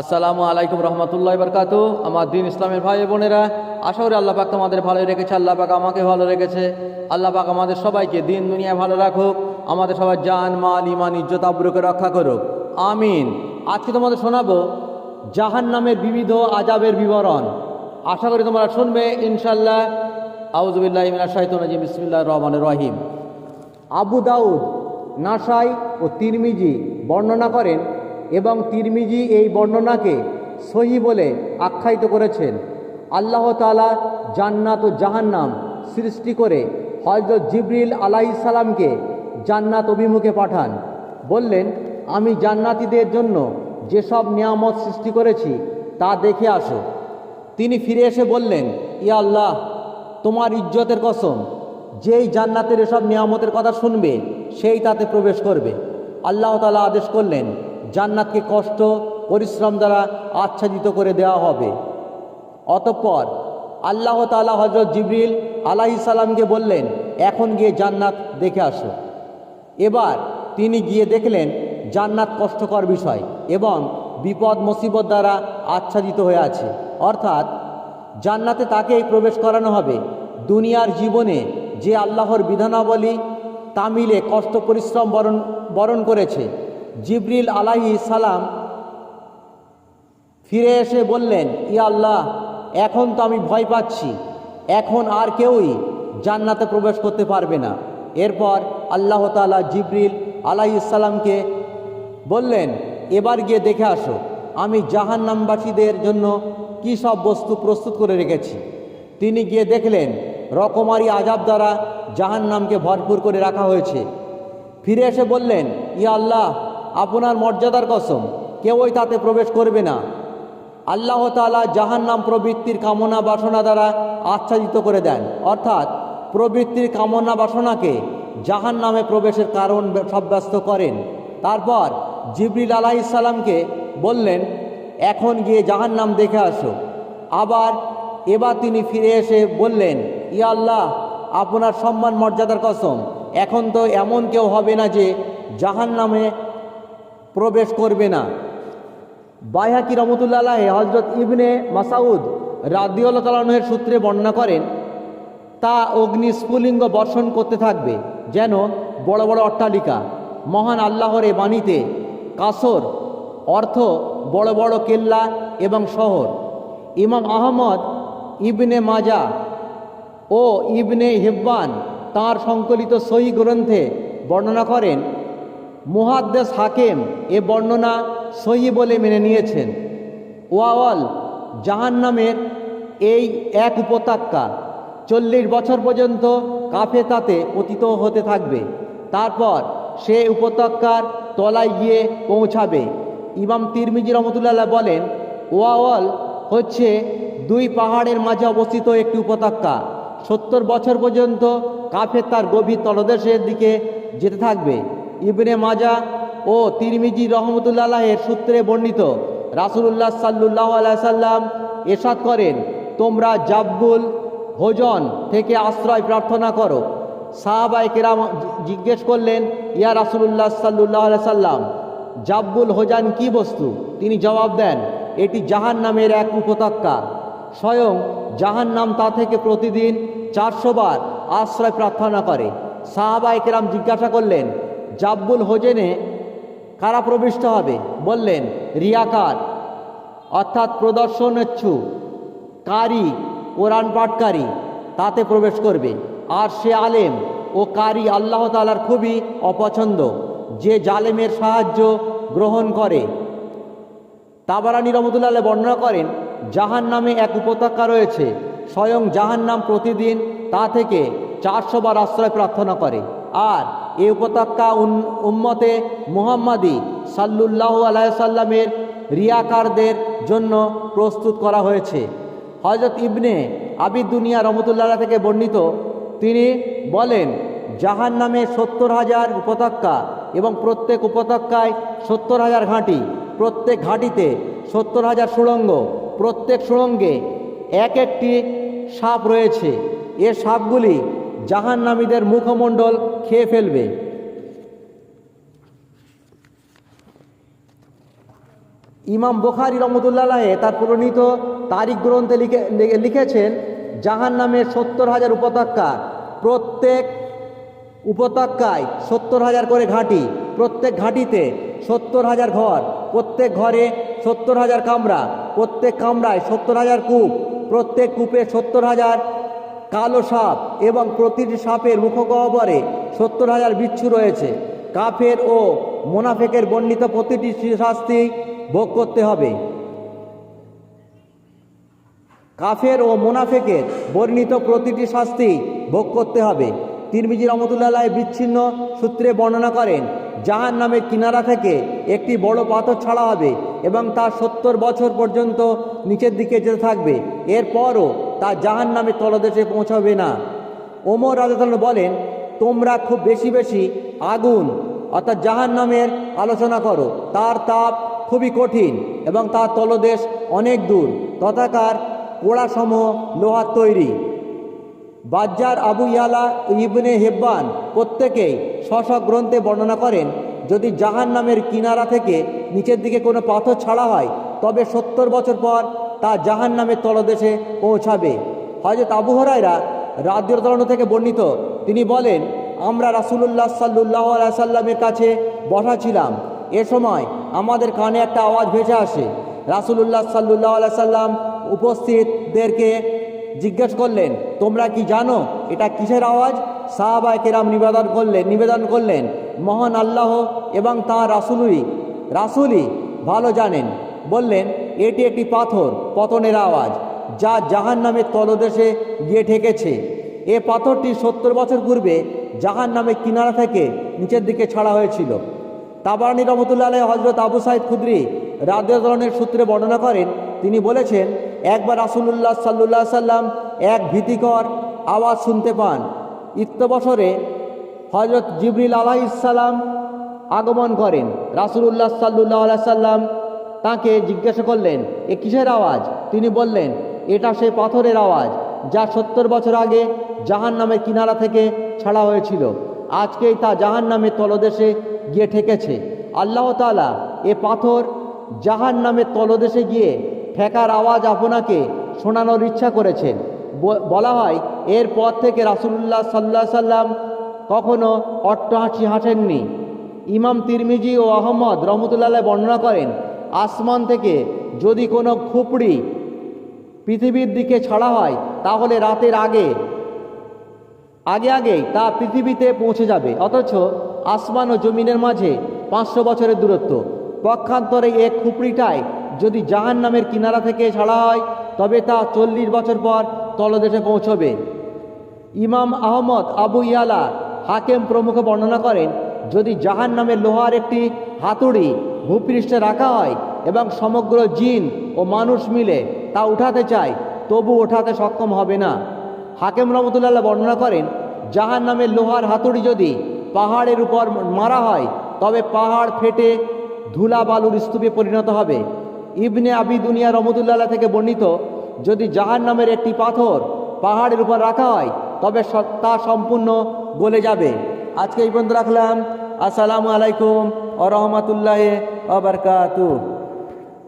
আসসালামু আলাইকুম রহমতুল্লাহ বরকাতু। আমার দিন ইসলামের ভাই বোনেরা, আশা করি আল্লাহ পাক তোমাদের ভালো রেখেছে, আল্লাহ পাক আমাকে ভালো রেখেছে। আল্লাহ পাক আমাদের সবাইকে দিন দুনিয়া ভালো রাখুক, আমাদের সবাই জান, মাল ইমান ইজ্জত, আব্রুকে রক্ষা করুক। আমিন। আজকে তোমাদের শোনাবো জাহান নামের বিবিধ আজাবের বিবরণ। আশা করি তোমরা শুনবে ইনশাল্লাহ আউজুবিল্লাহ ইমিনা শাহিদ রহমান রহিম। আবু দাউদ, নাসাই ও তিরমিজি বর্ণনা করেন এবং তিরমিজি এই বর্ণনাকে সহি বলে আখ্যায়িত করেছেন। আল্লাহ তালা জান্নাত ও জাহান্নাম সৃষ্টি করে হজরত জিবরিল আলাইসালামকে জান্নাত অভিমুখে পাঠান। বললেন, আমি জান্নাতীদের জন্য যেসব নিয়ামত সৃষ্টি করেছি তা দেখে আসো। তিনি ফিরে এসে বললেন, ইয়া আল্লাহ, তোমার ইজ্জতের কসম, যেই জান্নাতের এসব নিয়ামতের কথা শুনবে, সেই তাতে প্রবেশ করবে। আল্লাহ তালা আদেশ করলেন জান্নাতকে কষ্ট, পরিশ্রম দ্বারা আচ্ছাদিত করে দেওয়া হবে। অতঃপর আল্লাহ তালা হজরত জিবরিল আলাহি সালামকে বললেন, এখন গিয়ে জান্নাত দেখে আসো। এবার তিনি গিয়ে দেখলেন, জান্নাত কষ্টকর বিষয় এবং বিপদ, মুসিবত দ্বারা আচ্ছাদিত হয়ে আছে। অর্থাৎ জান্নাতে তাকেই প্রবেশ করানো হবে। দুনিয়ার জীবনে যে আল্লাহর বিধানাবলী তামিলে কষ্ট, পরিশ্রম বরণ বরণ করেছে জিবরিল আলাহি সালাম ফিরে এসে বললেন ইয়া আল্লাহ, এখন তো আমি ভয় পাচ্ছি। এখন আর কেউই জান্নাতে প্রবেশ করতে পারবে না। এরপর আল্লাহ তালা জিবরিল আলাহি সালামকে বললেন, এবার গিয়ে দেখে আসো, আমি জাহান্নামবাসীদের জন্য কী সব বস্তু প্রস্তুত করে রেখেছি। তিনি গিয়ে দেখলেন, রকমারি আজাব দ্বারা জাহান্নামকে ভরপুর করে রাখা হয়েছে। ফিরে এসে বললেন ইয়া আল্লাহ আপনার মর্যাদার কসম কেউই তাতে প্রবেশ করবে না। আল্লাহ তালা জাহান্নাম প্রবৃত্তির কামনা বাসনা দ্বারা আচ্ছাদিত করে দেন। অর্থাৎ প্রবৃত্তির কামনা বাসনাকে জাহান নামে প্রবেশের কারণ সাব্যস্ত করেন। তারপর জিবরিল আলাহ ইসাল্লামকে বললেন, এখন গিয়ে জাহান নাম দেখে আসো। আবার এবার তিনি ফিরে এসে বললেন, ইয়া আল্লাহ, আপনার সম্মান মর্যাদার কসম, এখন তো এমন কেউ হবে না যে জাহান নামে প্রবেশ করবে না। বাইহাকি রহমতুল্লাহ হজরত ইবনে মাসাউদ রাদিউল্লাহ তালাহের সূত্রে বর্ণনা করেন, তা অগ্নি স্ফুলিঙ্গ বর্ষণ করতে থাকবে, যেন বড় বড় অট্টালিকা, মহান আল্লাহর এ বাণীতে কাসর, অর্থ বড় বড় কেল্লা এবং শহর। ইমাম আহমদ ইবনে মাজা ও ইবনে হেব্বান তার সংকলিত সহি গ্রন্থে বর্ণনা করেন মুহাদ্দেস হাকেম এ বর্ণনা সহি বলে মেনে নিয়েছেন। ওয়াওয়াল জাহান নামের এই এক উপত্যকা চল্লিশ বছর পর্যন্ত কাফে তাতে পতিত হতে থাকবে। তারপর সে উপত্যকার তলায় গিয়ে পৌঁছাবে। ইমাম তিরমিজি রহমতুল্লাহ বলেন, ওয়াওয়াল হচ্ছে দুই পাহাড়ের মাঝে অবস্থিত একটি উপত্যকা। সত্তর বছর পর্যন্ত কাফের তার গভীর তলদেশের দিকে যেতে থাকবে। ইবনে মাজা ও তিরমিজি রহমতুল্লাহের সূত্রে বর্ণিত। রাসুলুল্লাহ সাল্লু আলাইসাল্লাম এসাদ করেন, তোমরা জাব্বুল ভোজন থেকে আশ্রয় প্রার্থনা করো। সাহাবাই কেরাম জিজ্ঞেস করলেন, ইয়া রাসুলুল্লাহ সাল্লু সাল্লাম, জাব্বুল হোজান কি বস্তু? তিনি জবাব দেন, এটি জাহান নামের এক উপত্যকা। স্বয়ং জাহান নাম তা থেকে প্রতিদিন চারশো বার আশ্রয় প্রার্থনা করে। সাহাবাই কেরাম জিজ্ঞাসা করলেন জাব্বুল হোজেনে কারা প্রবিষ্ট হবে? বললেন রিয়াকার অর্থাৎ প্রদর্শনেচ্ছু, কারি, কোরআন পাঠকারী, তাতে প্রবেশ করবে। আর সে আলেম ও কারি আল্লাহ তালার খুবই অপছন্দ, যে জালেমের সাহায্য গ্রহণ করে। তাবারানি রহমতুল্লাহ বর্ণনা করেন, জাহান নামে এক উপত্যকা রয়েছে, স্বয়ং জাহান নাম প্রতিদিন তা থেকে চারশো বার আশ্রয় প্রার্থনা করে। আর এই উপত্যকা উম্মতে মুহাম্মাদি সাল্লুল্লাহ আলাইসাল্লামের রিয়াকারদের জন্য প্রস্তুত করা হয়েছে। হজরত ইবনে আবিদ দুনিয়া রহমতুল্লাহ থেকে বর্ণিত, তিনি বলেন জাহান নামে সত্তর হাজার উপত্যকা এবং প্রত্যেক উপত্যকায় সত্তর হাজার ঘাঁটি, প্রত্যেক ঘাঁটিতে সত্তর হাজার সুড়ঙ্গ, প্রত্যেক সুড়ঙ্গে এক একটি সাপ রয়েছে। এ সাপগুলি জাহান্নামীদের মুখমণ্ডল খেয়ে ফেলবে। ইমাম বুখারি রহমতুল্লাহ তার প্রণীত তারিখ গ্রন্থে লিখে, লিখেছেন জাহান নামের সত্তর হাজার উপত্যকা, প্রত্যেক উপত্যকায় সত্তর হাজার করে ঘাঁটি, প্রত্যেক ঘাঁটিতে সত্তর হাজার ঘর, প্রত্যেক ঘরে সত্তর হাজার কামরা, প্রত্যেক কামরায় সত্তর হাজার কূপ, প্রত্যেক কূপে সত্তর হাজার কালো সাপ এবং প্রতিটি সাপের মুখগহ্বরে সত্তর হাজার বিচ্ছু রয়েছে। কাফের ও মোনাফেকের বর্ণিত প্রতিটি শাস্তি ভোগ করতে হবে। কাফের ও মোনাফেকের বর্ণিত প্রতিটি শাস্তি ভোগ করতে হবে। তিরমিজি রহমতুল্লাহ বিচ্ছিন্ন সূত্রে বর্ণনা করেন জাহান নামের কিনারা থেকে একটি বড় পাথর ছাড়া হবে এবং তা সত্তর বছর পর্যন্ত নিচের দিকে যেতে থাকবে। এরপরও তা জাহান নামের তলদেশে পৌঁছাবে না। ওমর রাজাতন বলেন, তোমরা খুব বেশি বেশি আগুন, অর্থাৎ জাহান নামের আলোচনা করো। তার তাপ খুবই কঠিন এবং তার তলদেশ অনেক দূর। তথাকার পোড়াসমূহ লোহার তৈরি। বাজ্জার আবু ইয়ালা ইবনে হেব্বান প্রত্যেকেই স্ব গ্রন্থে বর্ণনা করেন, যদি জাহান নামের কিনারা থেকে নিচের দিকে কোনো পাথর ছাড়া হয়, তবে সত্তর বছর পর তা জাহান নামের তলদেশে পৌঁছাবে। হয়তো আবু হরাইরা রাজ্যতরণ থেকে বর্ণিত, তিনি বলেন, আমরা রাসুলুল্লাহ সাল্লুল্লাহ সাল্লামের কাছে বসা ছিলাম। এ সময় আমাদের কানে একটা আওয়াজ ভেসে আসে। রাসুলুল্লাহ সাল্লুল্লাহ সাল্লাম উপস্থিতদেরকে জিজ্ঞেস করলেন, তোমরা কি জানো এটা কিসের আওয়াজ? সাহাবায় কেরাম নিবেদন করলেন নিবেদন করলেন, মহান আল্লাহ এবং তাঁর রাসুলই রাসুলই ভালো জানেন। বললেন এটি একটি পাথর, পতনের আওয়াজ, যা জাহান নামের তলদেশে গিয়ে ঠেকেছে। এ পাথরটি সত্তর বছর পূর্বে জাহান নামের কিনারা থেকে নিচের দিকে ছাড়া হয়েছিল। তাবারানি রহমতুল্লাহ আলাই হজরত আবু সাইদ খুদ্রি রাজ্যধরনের সূত্রে বর্ণনা করেন, তিনি বলেছেন, একবার রাসুলুল্লাহ সাল্লুল্লাহ সাল্লাম এক ভীতিকর আওয়াজ শুনতে পান। ইত্যবসরে হজরত জিবরিল আলাহ ইসাল্লাম আগমন করেন। রাসুলুল্লাহ সাল্লুল্লাহ আলাই সাল্লাম তাকে জিজ্ঞাসা করলেন, এ কিসের আওয়াজ? তিনি বললেন, এটা সে পাথরের আওয়াজ, যা সত্তর বছর আগে জাহান নামের কিনারা থেকে ছাড়া হয়েছিল। আজকেই তা জাহান নামের তলদেশে গিয়ে ঠেকেছে। আল্লাহ তালা এ পাথর জাহান নামের তলদেশে গিয়ে ঠেকার আওয়াজ আপনাকে শোনানোর ইচ্ছা করেছেন। বলা হয় এরপর থেকে রাসুল্লাহ সাল্লাহ সাল্লাম কখনো অট্টহাসি হাসেননি। ইমাম তিরমিজি ও আহমদ রহমতুল্লাহ বর্ণনা করেন আসমান থেকে যদি কোনো খুপড়ি পৃথিবীর দিকে ছাড়া হয়, তাহলে রাতের আগে আগে আগেই তা পৃথিবীতে পৌঁছে যাবে। অথচ আসমান ও জমিনের মাঝে পাঁচশো বছরের দূরত্ব। পক্ষান্তরে এক খুপড়িটায় যদি জাহান নামের কিনারা থেকে ছাড়া হয়, তবে তা চল্লিশ বছর পর তলদেশে পৌঁছবে। ইমাম আহমদ আবু ইয়ালা হাকেম প্রমুখ বর্ণনা করেন, যদি জাহান নামের লোহার একটি হাতুড়ি ভূপৃষ্ঠে রাখা হয় এবং সমগ্র জিন ও মানুষ মিলে তা উঠাতে চায়, তবু ওঠাতে সক্ষম হবে না। হাকেম রহমতুল্লাহ বর্ণনা করেন জাহান নামের লোহার হাতুড়ি যদি পাহাড়ের উপর মারা হয়, তবে পাহাড় ফেটে ধুলা বালুর স্তূপে পরিণত হবে। ইবনে আবি দুনিয়া রহমতুল্লাহ থেকে বর্ণিত, যদি জাহান নামের একটি পাথর পাহাড়ের উপর রাখা হয়, তবে তা সম্পূর্ণ গলে যাবে। আজকে এই পর্যন্ত রাখলাম। আসসালামু আলাইকুম আ রহমতুল্লাহ وبركاته.